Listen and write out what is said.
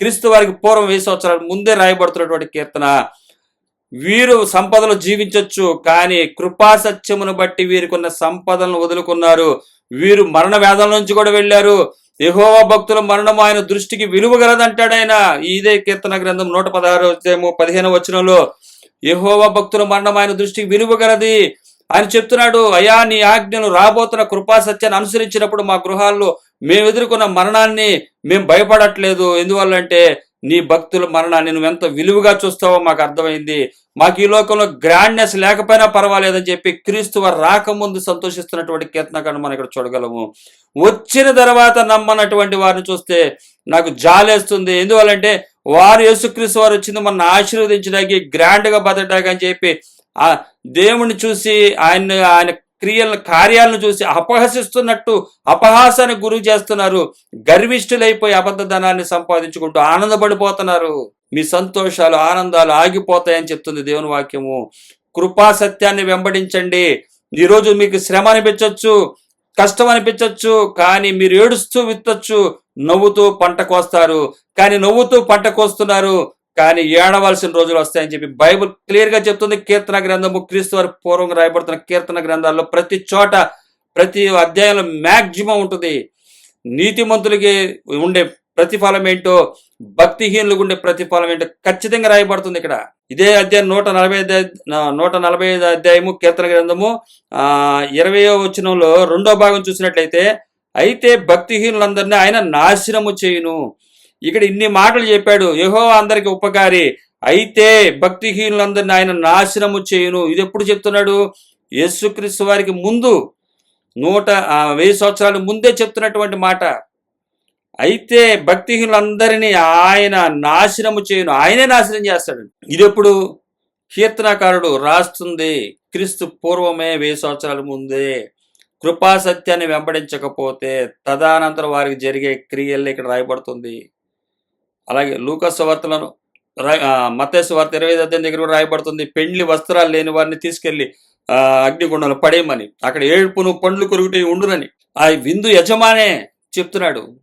క్రీస్తు వారికి పూర్వం వెయ్యి సంవత్సరాల ముందే రాయబడుతున్నటువంటి కీర్తన. వీరు సంపదలు జీవించవచ్చు కానీ కృపా సత్యమును బట్టి వీరికి ఉన్న సంపదలను వదులుకున్నారు. వీరు మరణ వేదాల నుంచి కూడా వెళ్ళారు. యెహోవా భక్తుల మరణం ఆయన దృష్టికి విలువ ఆయన. ఇదే కీర్తన గ్రంథం నూట పదహారు పదిహేను వచనంలో యెహోవా భక్తుల మరణం ఆయన దృష్టికి విలువ గలది. ఆయన చెప్తున్నాడు అయా నీ ఆజ్ఞను రాబోతున్న కృపా సత్యాన్ని అనుసరించినప్పుడు మా గృహాల్లో మేము ఎదుర్కొన్న మరణాన్ని మేము భయపడట్లేదు. ఎందువల్లంటే నీ భక్తుల మరణాన్ని నువ్వు ఎంత విలువగా చూస్తావో మాకు అర్థమైంది. మాకు ఈ లోకంలో గ్రాండ్నెస్ లేకపోయినా పర్వాలేదని చెప్పి క్రీస్తు వారు రాకముందు సంతోషిస్తున్నటువంటి కీర్తనకాన్ని మనం ఇక్కడ చూడగలము. వచ్చిన తర్వాత నమ్మనటువంటి వారిని చూస్తే నాకు జాలేస్తుంది. ఎందువల్లంటే వారు యేసుక్రీస్తు వారు వచ్చింది మన ఆశీర్వదించడానికి గ్రాండ్గా బతకడానికి అని చెప్పి ఆ దేవుణ్ణి చూసి ఆయన ఆయన క్రియలను కార్యాలను చూసి అపహసిస్తున్నట్టు అపహాసానికి గురి చేస్తున్నారు. గర్విష్ఠులైపోయి అబద్ధధనాన్ని సంపాదించుకుంటూ ఆనందపడిపోతున్నారు. మీ సంతోషాలు ఆనందాలు ఆగిపోతాయని చెప్తుంది దేవుని వాక్యము. కృపా సత్యాన్ని వెంబడించండి. ఈరోజు మీకు శ్రమ అనిపించవచ్చు కష్టం అనిపించవచ్చు కానీ మీరు ఏడుస్తూ విత్తొచ్చు నవ్వుతూ పంట కోస్తారు. కానీ నవ్వుతూ పంట కోస్తున్నారు కానీ ఏడవలసిన రోజులు వస్తాయని చెప్పి బైబిల్ క్లియర్గా చెప్తుంది. కీర్తన గ్రంథము క్రీస్తు వారి పూర్వం రాయబడుతున్న కీర్తన గ్రంథాల్లో ప్రతి చోట ప్రతి అధ్యాయంలో మ్యాక్సిమం ఉంటుంది. నీతిమంతులకి ఉండే ప్రతిఫలం ఏంటో భక్తిహీనులకు ఉండే ప్రతిఫలం ఏంటో ఖచ్చితంగా రాయబడుతుంది ఇక్కడ. ఇదే అధ్యాయం నూట నలభై నూట నలభై ఐదు అధ్యాయము కీర్తన గ్రంథము ఆ ఇరవయో వచనంలో రెండో భాగం చూసినట్లయితే అయితే భక్తిహీనులందరినీ ఆయన నాశనము చేయును. ఇక్కడ ఇన్ని మాటలు చెప్పాడు. యహో అందరికి ఉపకారి. అయితే భక్తిహీనులందరిని ఆయన నాశనము చేయును. ఇది ఎప్పుడు చెప్తున్నాడు? యేసుక్రీస్తు వారికి ముందు నూట వెయ్యి సంవత్సరాల ముందే చెప్తున్నటువంటి మాట. అయితే భక్తిహీనులందరినీ ఆయన నాశనము చేయును. ఆయనే నాశనం చేస్తాడు. ఇది ఎప్పుడు? కీర్తనకారుడు రాస్తుంది క్రీస్తు పూర్వమే వెయ్యి సంవత్సరాల ముందే కృపా సత్యాన్ని వెంబడించకపోతే తదానంతరం వారికి జరిగే క్రియల్లో ఇక్కడ రాయబడుతుంది. అలాగే లూకస్ వార్తలను మతేసు వార్త ఇరవై అధ్యాయం దగ్గర కూడా రాయబడుతుంది. పెండ్లి వస్త్రాలు లేని వారిని తీసుకెళ్ళి ఆ, అగ్నిగుండంలో పడేయమని. అక్కడ ఏడుపును పండ్లు కొరుకుటి ఉండునని. ఆ విందు యజమానే చెప్తున్నాడు.